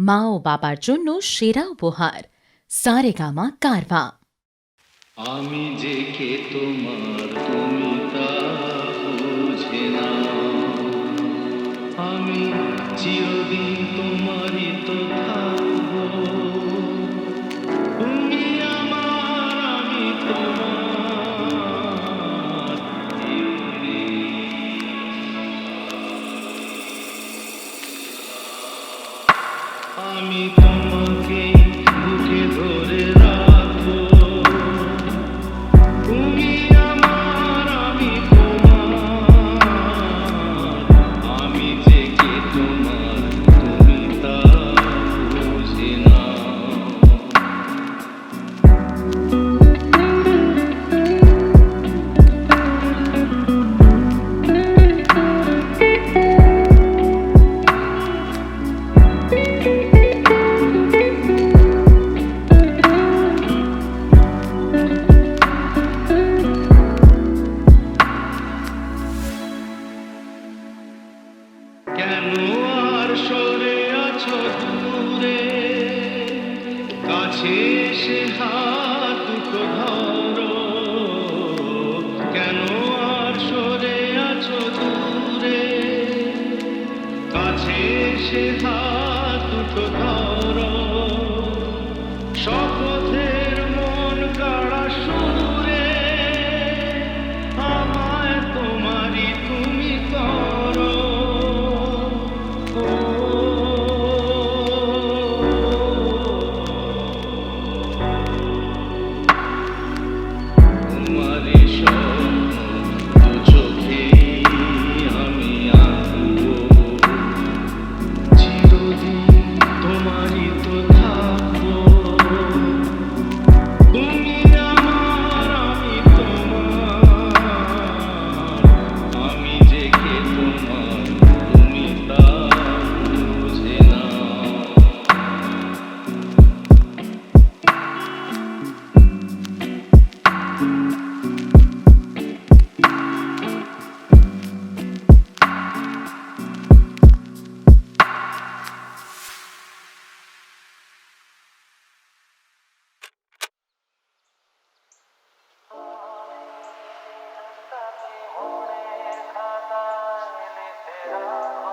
মা ও বাবার জন্য সেরা উপহার। সারে গামা কারবা আমি যে কে তোমার তুমি তা বুঝে আমি চিরদিন Oh.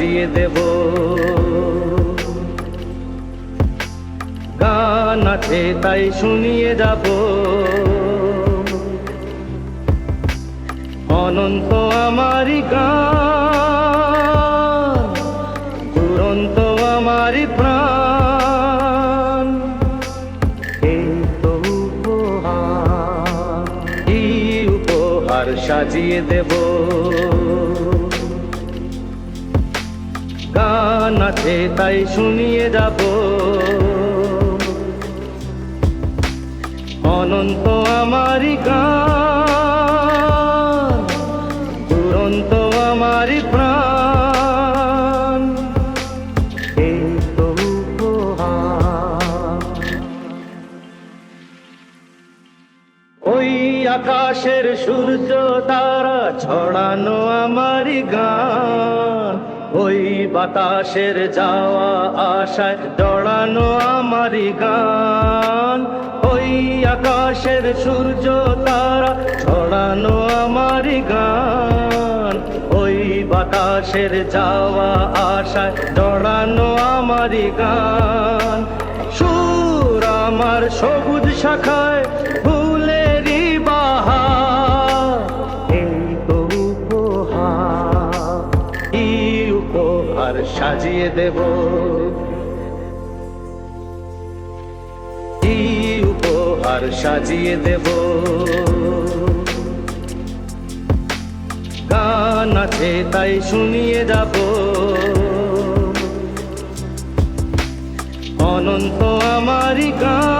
সাজিয়ে দেব। গান আছে, তাই শুনিয়ে যাব। অনন্ত আমারই গান, দুরন্ত আমারই প্রাণ। এই তো উপহার, এই উপহার সাজিয়ে দেব। আছে তাই শুনিয়ে যাব। অনন্ত আমারই গান দুরন্ত আমারই প্রাণ। এই তো ওই আকাশের সূর্য তারা ছড়ানো আমারই গান। ওই বাতাসের যাওয়া আশায় জড়ানো আমারই গান। ওই আকাশের সূর্য তারা ছড়ানো আমারই গান। ওই বাতাসের যাওয়া আশায় জড়ানো আমারই গান। সুর আমার সবুজ শাখায় সাজিয়ে দেব। কি উপহার সাজিয়ে দেব? গান আছে তাই শুনিয়ে যাব। অনন্ত আমারই গান।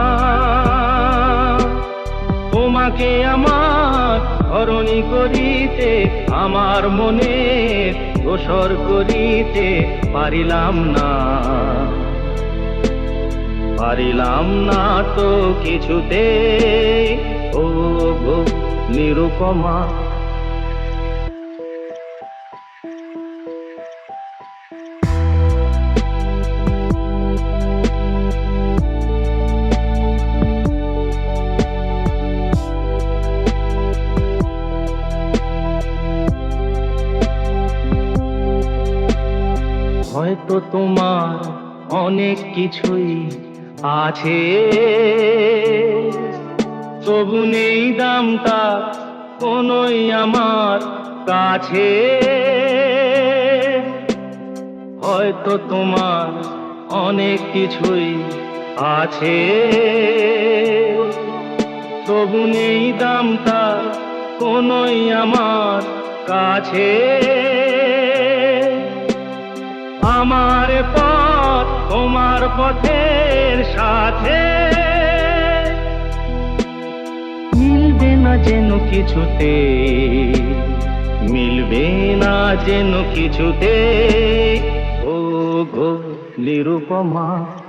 তোমাকে আমার ধরণী করিতে, আমার মনে দোসর করিতে পারিলাম না। পারিলাম না তো কিছুতে, ও গো নিরুপমা হয়তো তোমার অনেক কিছুই আছে। তবু নেই দামটা কোনোই আমার কাছে। হয়তো তোমার অনেক কিছুই আছে। তবু নেই দামটা কোনোই আমার কাছে। আমার পথ তোমার পথের সাথে। মিলবে না যেন কিছুতে, মিলবে না যেন কিছুতে। ও গো নিরুপমা।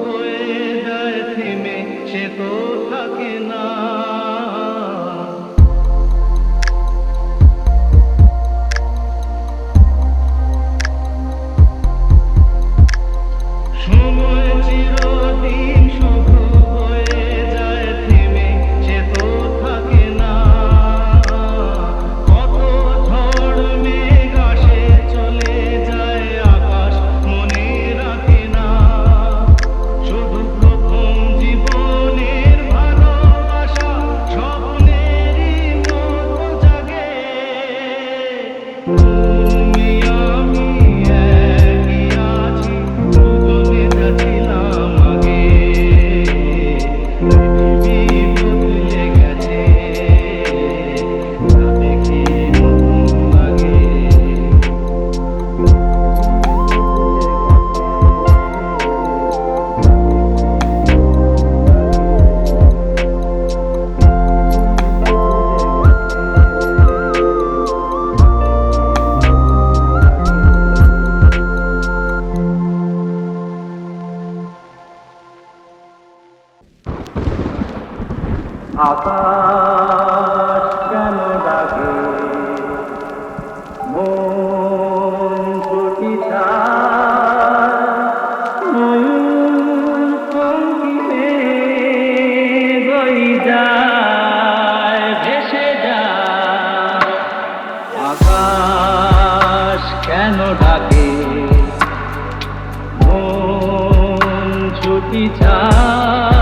হয়ে যায় থেমে সে তো থাকে না। না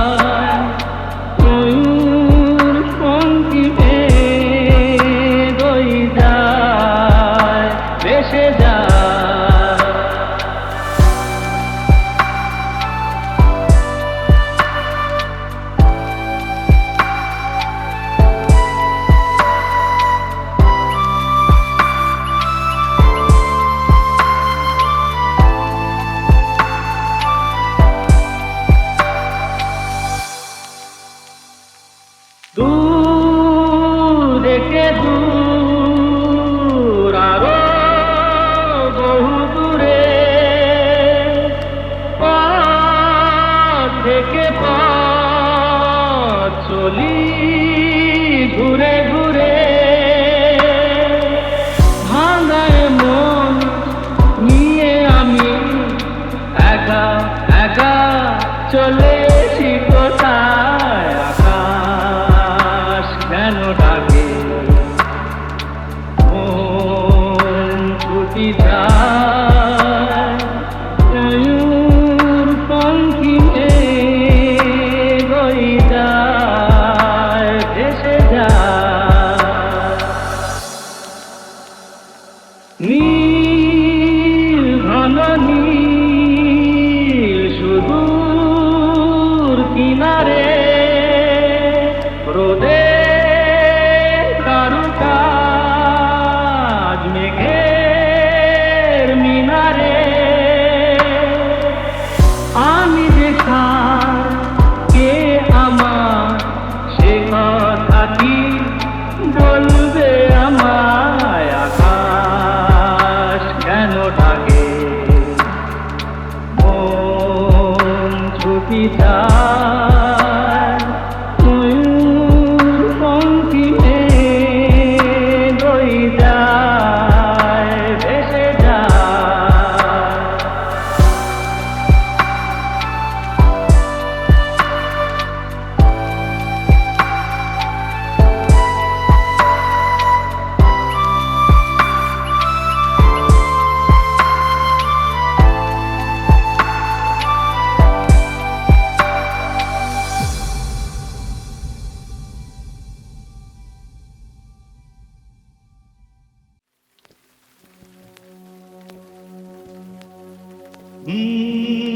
Mm.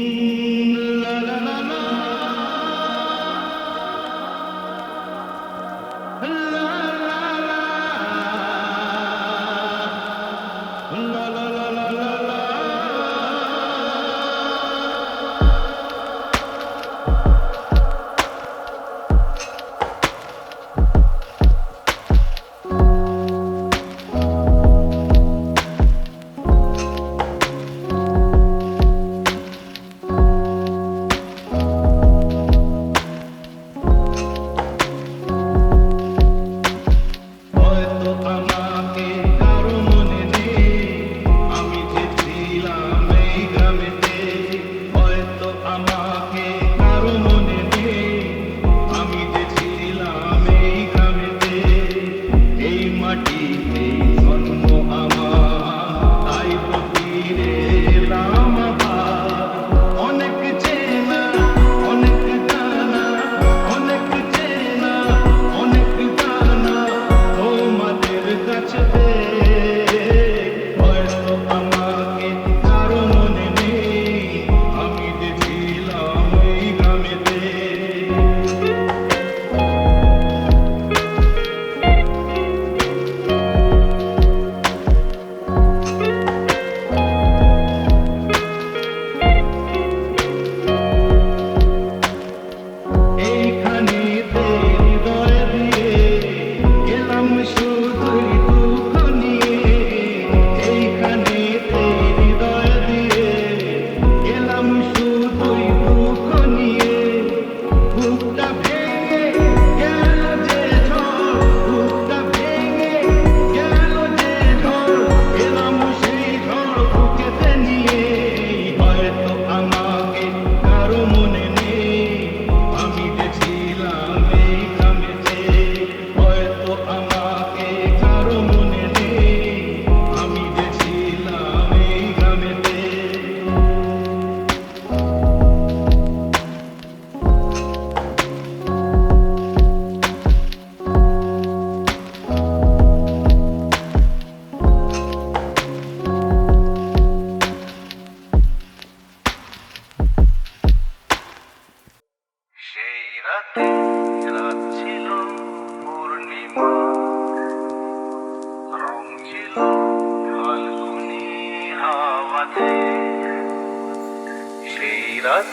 United.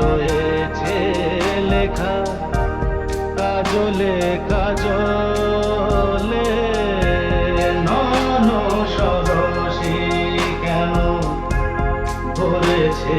রয়েছে লেখা। কাজলে কাজলে নন সরসী কেন ভরেছে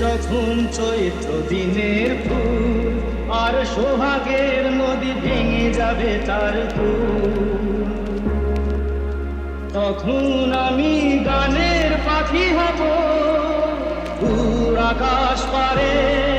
যখন চৈত্র দিনের ফুল, আর সোহাগের নদী ভেঙে যাবে তার তখন আমি গানের পাখি হব আকাশ পারে